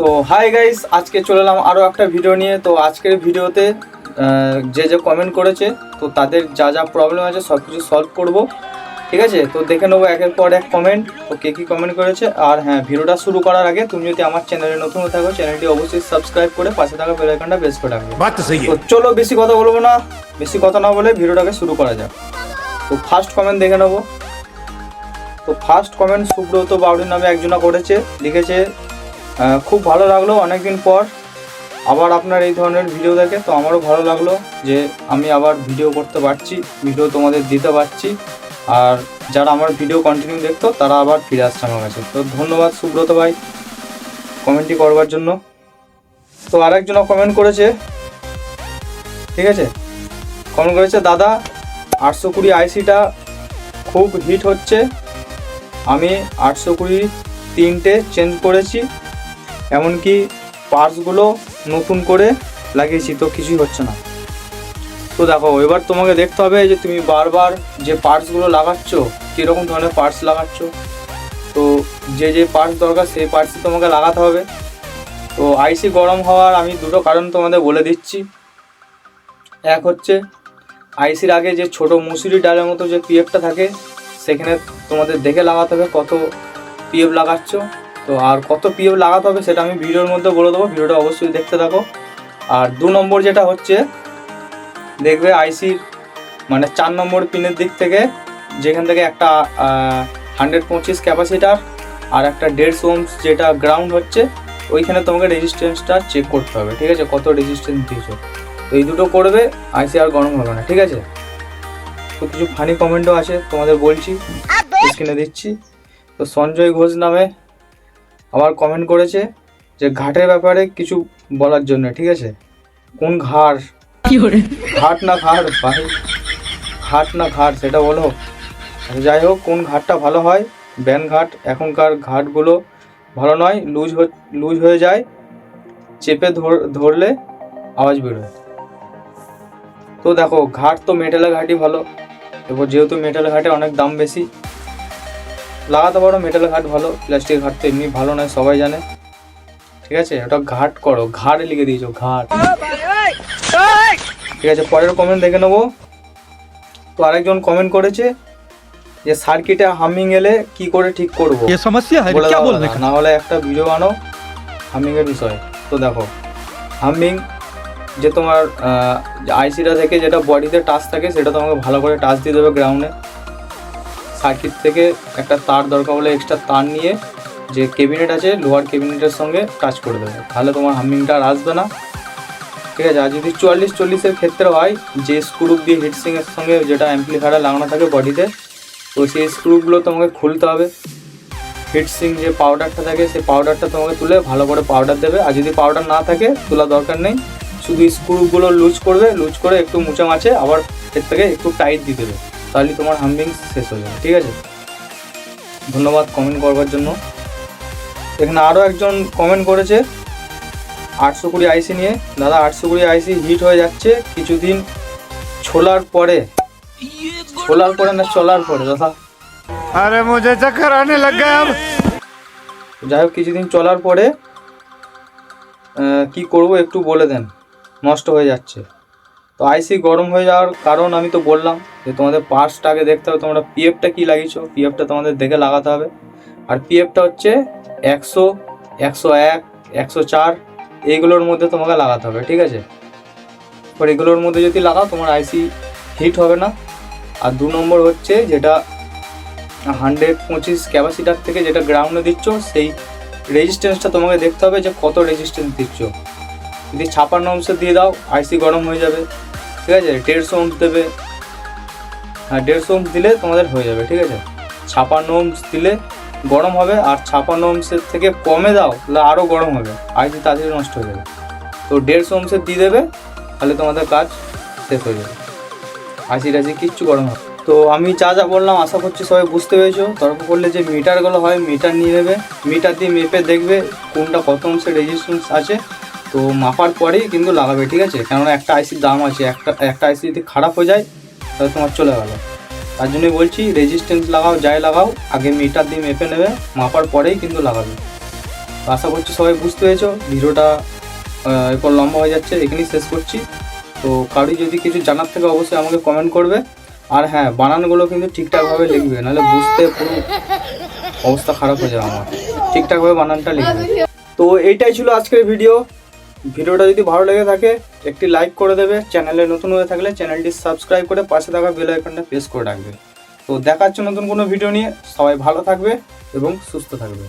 তো hi guys আজকে চলে এলাম আরও একটা ভিডিও নিয়ে। তো আজকের ভিডিওতে যে যে কমেন্ট করেছে তো তাদের যা যা প্রবলেম আছে সব কিছু সলভ করব। ঠিক আছে? তো দেখে নেব একের পর এক কমেন্ট তো কে কী কমেন্ট করেছে। আর হ্যাঁ ভিডিওটা শুরু করার আগে তুমি যদি আমার চ্যানেলে নতুন হয়ে থাকো চ্যানেলটি অবশ্যই সাবস্ক্রাইব করে পাশে থাকা বেল বেশ করে রাখবে। তো চলো বেশি কথা বলব না বেশি কথা না বলে ভিডিওটাকে শুরু করা যাক। তো ফার্স্ট কমেন্ট দেখে নেব। তো ফার্স্ট কমেন্ট সুব্রত বাউরি নামে একজনা করেছে লিখেছে খুব ভালো লাগল অনেকদিন পর। আবার আপনার এই ধরনের ভিডিও দেখে, তো আমারও ভালো লাগল যে আমি আবার ভিডিও করতে পারছি ভিডিও তোমাদের দিতে পারছি। আর যারা আমার ভিডিও কন্টিনিউ দেখতো, তারা আবার ফিরে আসছে আমার কাছে। তো ধন্যবাদ সুব্রত ভাই কমেন্টটি করবার জন্য। তো আরেকজনা কমেন্ট করেছে। ঠিক আছে? কমেন্ট করেছে, দাদা, আটশো কুড়ি আইসিটা খুব হিট হচ্ছে। আমি আটশো কুড়ি তিনটে চেঞ্জ করেছি। এমনকি পার্টসগুলো নতুন করে লাগিয়েছি, তো কিছুই হচ্ছে না। তো দেখো, এবার তোমাকে দেখতে হবে যে তুমি বারবার যে পার্টসগুলো লাগাচ্ছ, কীরকম ধরনের পার্টস লাগাচ্ছ? তো যে যে পার্টস দরকার, সেই পার্টসই তোমাকে লাগাতে হবে। তো আইসি গরম হওয়ার আমি দুটো কারণ তোমাদের বলে দিচ্ছি। এক হচ্ছে আইসির আগে যে ছোট মুসুরি ডালের মতো যে পিএফটা থাকে, সেখানে তোমাদের দেখে লাগাতে হবে কত পিএফ লাগাচ্ছ। তো আর কত পিএফ লাগাতে হবে সেটা আমি ভিডিওর মধ্যে বলে দেবো। ভিডিওটা অবশ্যই দেখতে থাকো। আর দু নম্বর যেটা হচ্ছে দেখবে আইসির মানে চার নম্বর পিনের দিক থেকে যেখান থেকে একটা হান্ড্রেড পঁচিশ ক্যাপাসিটার আর একটা দেড়শো ওমস যেটা গ্রাউন্ড হচ্ছে ওইখানে তোমাকে রেজিস্ট্যান্সটা চেক করতে হবে। ঠিক আছে? কত রেজিস্ট্যান্স দিয়েছ? তো এই দুটো করবে আইসি আর গরম হবে না। ঠিক আছে? তো কিছু ফানি কমেন্টও আছে তোমাদের বলছি। স্ক্রিনে দিচ্ছি। তো সঞ্জয় ঘোষ নামে আবার কমেন্ট করেছে যে ঘাটের ব্যাপারে কিছু বলার জন্য ঠিক আছে? কোন ঘাট ঘাট না ঘাট ভাই ঘাট না ঘাট সেটা বলো। আচ্ছা, যাই হোক কোন ঘাটটা ভালো হয়? ব্যান ঘাট এখনকার ঘাটগুলো ভালো নয় লুজ লুজ হয়ে যায় চেপে ধর- ধরলে আওয়াজ বেরোয়। তো দেখো ঘাট তো মেটালের ঘাটই ভালো। এবার যেহেতু মেটালের ঘাটে অনেক দাম বেশি লাগাতে পারো মেটাল ঘাট ভালো প্লাস্টিক ঘাট তো এমনি ভালো নয় সবাই জানে। ঠিক আছে? ওটা ঘাট করো ঘাট লিখে দিয়েছ ঘাট। ঠিক আছে পরের কমেন্ট দেখে নেব। তো আরেকজন কমেন্ট করেছে যে সার্কিটে হামিং এলে কি করে ঠিক করব? না হলে একটা ভিডিও আনো হামিং এর বিষয়ে। তো দেখো হামিং যে তোমার আইসিটা থেকে যেটা বডিতে টাচ থাকে সেটা তোমাকে ভালো করে টাচ দিয়ে দেবে গ্রাউন্ডে সার্কিট থেকে একটা তার দরকার হলে এক্সট্রা তার নিয়ে যে কেবিনেট আছে লোহার কেবিনেটের সঙ্গে টাচ করে দেবে। তাহলে তোমার হামিংটা আর আসবে না। ঠিক আছে? আর যদি চুয়াল্লিশ চল্লিশের ক্ষেত্রে হয়, যে স্ক্রু দিয়ে হিটসিংয়ের সঙ্গে যেটা অ্যাম্পলিফায়ার লাগানো থাকে বডিতে তো সেই স্ক্রুগুলো তোমাকে খুলতে হবে। হিটসিং যে পাউডারটা থাকে, সেই পাউডারটা তোমাকে তুলে ভালো করে পাউডার দেবে। আর যদি পাউডার না থাকে তোলা দরকার নেই। শুধু স্ক্রুগুলো লুজ করবে লুজ করে একটু মুচে মাছে, আবার এর থেকে একটু টাইট দিয়ে দেবে। তাহলে তোমার হাম্বিং শেষ হয়ে যাবে ঠিক আছে? ধন্যবাদ কমেন্ট করবার জন্য। এখানে আরও একজন কমেন্ট করেছে আটশো কুড়ি আইসি নিয়ে। দাদা আটশো কুড়ি আইসি হিট হয়ে যাচ্ছে কিছুদিন ছোলার পরে। ছোলার পরে না চলার পরে দাদা? আরে মুঝে চাকর আনে যাই হোক কিছুদিন চলার পরে কি করব একটু বলে দেন। নষ্ট হয়ে যাচ্ছে। তো আইসি গরম হয়ে যাওয়ার কারণ আমি তো বললাম যে তোমাদের পার্টসটা আগে দেখতে হবে, তোমরা পিএফটা কী লাগিয়েছো? পিএফটা তোমাদের দেখে লাগাতে হবে। আর পিএফটা হচ্ছে একশো একশো এক, একশো চার, এইগুলোর মধ্যে তোমাকে লাগাতে হবে, ঠিক আছে? এবার এগুলোর মধ্যে যদি লাগাও, তোমার আইসি হিট হবে না। আর দু নম্বর হচ্ছে যেটা হান্ড্রেড পঁচিশ ক্যাপাসিটার থেকে যেটা গ্রাউন্ডে দিচ্ছ, সেই রেজিস্ট্যান্সটা তোমাকে দেখতে হবে যে কত রেজিস্ট্যান্স দিচ্ছ। যদি ছাপান্ন অংশে দিয়ে দাও, আইসি গরম হয়ে যাবে। ঠিক আছে? দেড়শো অংশ দেবে। হ্যাঁ দেড়শো অংশ দিলে তোমাদের হয়ে যাবে, ঠিক আছে? ছাপান্ন অংশ দিলে গরম হবে, আর ছাপান্ন অংশের থেকে কমে দাও, তাহলে আরও গরম হবে। আইসি তাড়াতাড়ি নষ্ট হয়ে যাবে। তো দেড়শো অংশের দিয়ে দেবে, তাহলে তোমাদের কাজ শেষ হয়ে যাবে। আইসি টাইসি কিচ্ছু গরম হবে তো আমি যা যা বললাম, আশা করছি সবাই বুঝতে পেরেছ। তর্ক করলে যে মিটারগুলো হয়, মিটার নিয়ে নেবে। মিটার দিয়ে মেপে দেখবে কোনটা কত অংশের রেজিস্ট্যান্স আছে। তো মাপার পরেই কিন্তু লাগাবে, ঠিক আছে? কেননা একটা আইসির দাম আছে, একটা একটা আইসি যদি খারাপ হয়ে যায়, তাহলে তোমার চলে গেলো। তার জন্যই বলছি রেজিস্ট্যান্স লাগাও, যাই লাগাও, আগে মিটার দিয়ে মেপে নেবে, মাপার পরেই কিন্তু লাগাবে। আশা করছি সবাই বুঝতে পেরেছ, ভিডিওটা এরপর লম্বা হয়ে যাচ্ছে, এখানেই শেষ করছি। তো কারোর যদি কিছু জানার থেকে, অবশ্যই আমাকে কমেন্ট করবে। আর হ্যাঁ বানানগুলো কিন্তু ঠিকঠাকভাবে লিখবে, নাহলে বুঝতে পুরো অবস্থা খারাপ হয়ে যাবে আমার। ঠিকঠাকভাবে বানানটা লিখবে। তো এইটাই ছিল আজকের ভিডিও ভিডিওটা যদি ভালো লেগে থাকে, একটি লাইক করে দেবে। চ্যানেলে নতুন হয়ে থাকলে চ্যানেলটি সাবস্ক্রাইব করে পাশে থাকা বেল আইকনটা প্রেস করে রাখবে। তো দেখাচ্ছে নতুন কোনো ভিডিও নিয়ে। সবাই ভালো থাকবে এবং সুস্থ থাকবে।